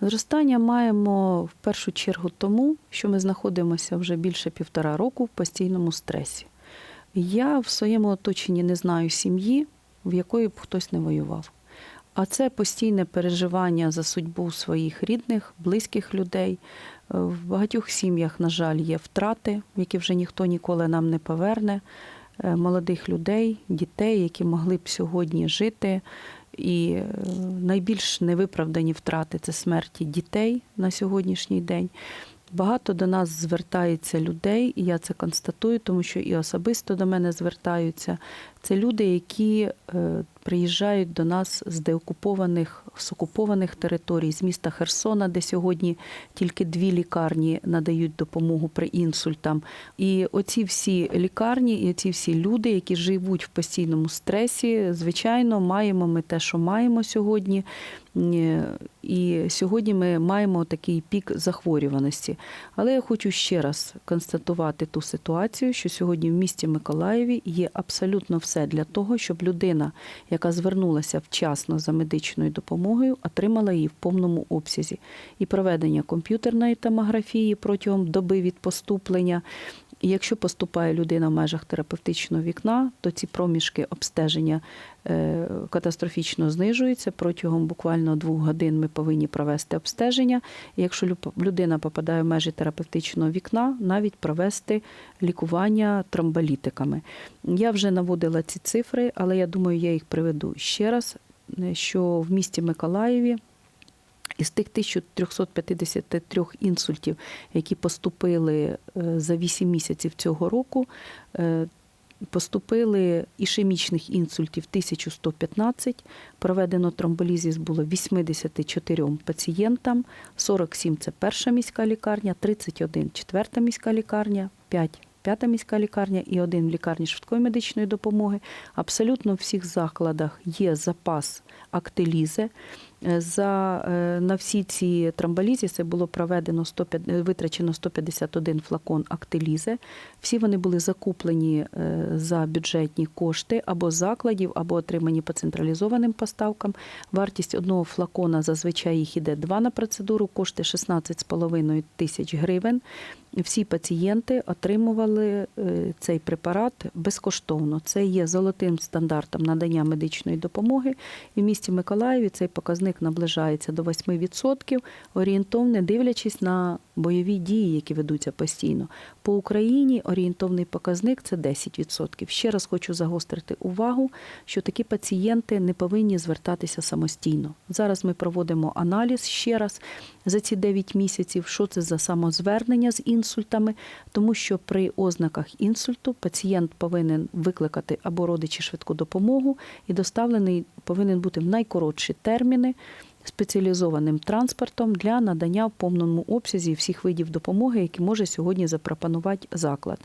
Зростання маємо в першу чергу тому, що ми знаходимося вже більше півтора року в постійному стресі. Я в своєму оточенні не знаю сім'ї, в якої б хтось не воював. А це постійне переживання за судьбу своїх рідних, близьких людей. В багатьох сім'ях, на жаль, є втрати, які вже ніхто ніколи нам не поверне. Е, Молодих людей, дітей, які могли б сьогодні жити. І е, найбільш невиправдані втрати це смерті дітей на сьогоднішній день. Багато до нас звертається людей, і я це констатую, тому що і особисто до мене звертаються. Це люди, які е, приїжджають до нас з деокупованих, з окупованих територій, з міста Херсона, де сьогодні тільки дві лікарні надають допомогу при інсультам. І оці всі лікарні, і оці всі люди, які живуть в постійному стресі, звичайно, маємо ми те, що маємо сьогодні. Е, І сьогодні ми маємо такий пік захворюваності. Але я хочу ще раз констатувати ту ситуацію, що сьогодні в місті Миколаєві є абсолютно все для того, щоб людина, яка звернулася вчасно за медичною допомогою, отримала її в повному обсязі. І проведення комп'ютерної томографії протягом доби від поступлення. І якщо поступає людина в межах терапевтичного вікна, то ці проміжки обстеження е, катастрофічно знижуються. Протягом буквально двох годин ми повинні провести обстеження. І якщо лю- людина попадає в межі терапевтичного вікна, навіть провести лікування тромболітиками. Я вже наводила ці цифри, але я думаю, я їх приведу ще раз, е, що в місті Миколаєві із тих 1353 інсультів, які поступили е, за 8 місяців цього року, е, поступили ішемічних інсультів 1115, проведено тромболізіс було 84 пацієнтам, 47 – це перша міська лікарня, 31 – четверта міська лікарня, 5 П'ята міська лікарня і один в лікарні швидкої медичної допомоги. Абсолютно в всіх закладах є запас актилізи. Е, За, е, на всі ці тромболізіси було проведено 105, е, витрачено 151 флакон актилізи. Всі вони були закуплені за бюджетні кошти або закладів, або отримані по централізованим поставкам. Вартість одного флакона зазвичай їх іде два на процедуру, кошти 16,5 тисяч гривень. Всі пацієнти отримували цей препарат безкоштовно. Це є золотим стандартом надання медичної допомоги. І в місті Миколаєві цей показник наближається до 8%, орієнтовне дивлячись на бойові дії, які ведуться постійно. По Україні орієнтовний показник це 10%. Ще раз хочу загострити увагу, що такі пацієнти не повинні звертатися самостійно. Зараз ми проводимо аналіз ще раз за ці 9 місяців, що це за самозвернення з інсультами, тому що при ознаках інсульту пацієнт повинен викликати або родичі швидку допомогу і доставлений повинен бути в найкоротші терміни спеціалізованим транспортом для надання в повному обсязі всіх видів допомоги, які може сьогодні запропонувати заклад.